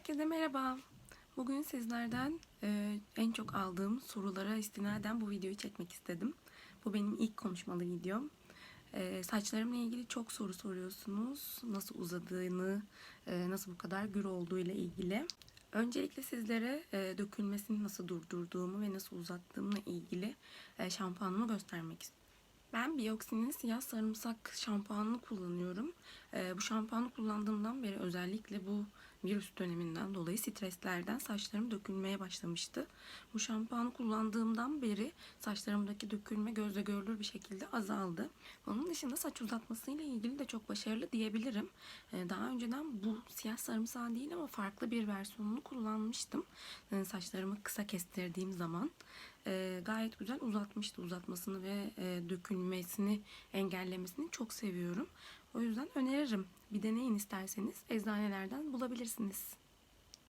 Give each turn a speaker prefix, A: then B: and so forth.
A: Herkese merhaba. Bugün sizlerden e, en çok aldığım sorulara istinaden bu videoyu çekmek istedim. Bu benim ilk konuşmalı videom. E, saçlarımla ilgili çok soru soruyorsunuz. Nasıl uzadığını, e, nasıl bu kadar gür olduğu ile ilgili. Öncelikle sizlere e, dökülmesini nasıl durdurduğumu ve nasıl uzattığımla ilgili e, şampuanımı göstermek istiyorum. Ben Bioxy'nin siyah sarımsak şampuanını kullanıyorum. Ee, bu şampuanı kullandığımdan beri özellikle bu virüs döneminden dolayı streslerden saçlarım dökülmeye başlamıştı. Bu şampuanı kullandığımdan beri saçlarımdaki dökülme gözle görülür bir şekilde azaldı. Onun dışında saç uzatmasıyla ilgili de çok başarılı diyebilirim. Ee, daha önceden bu siyah sarımsak değil ama farklı bir versiyonunu kullanmıştım. Ee, saçlarımı kısa kestirdiğim zaman e, gayet güzel uzatmıştı uzatmasını ve e, dökülmesini engellemesini çok seviyorum. O yüzden öneririm. Bir deneyin isterseniz eczanelerden bulabilirsiniz.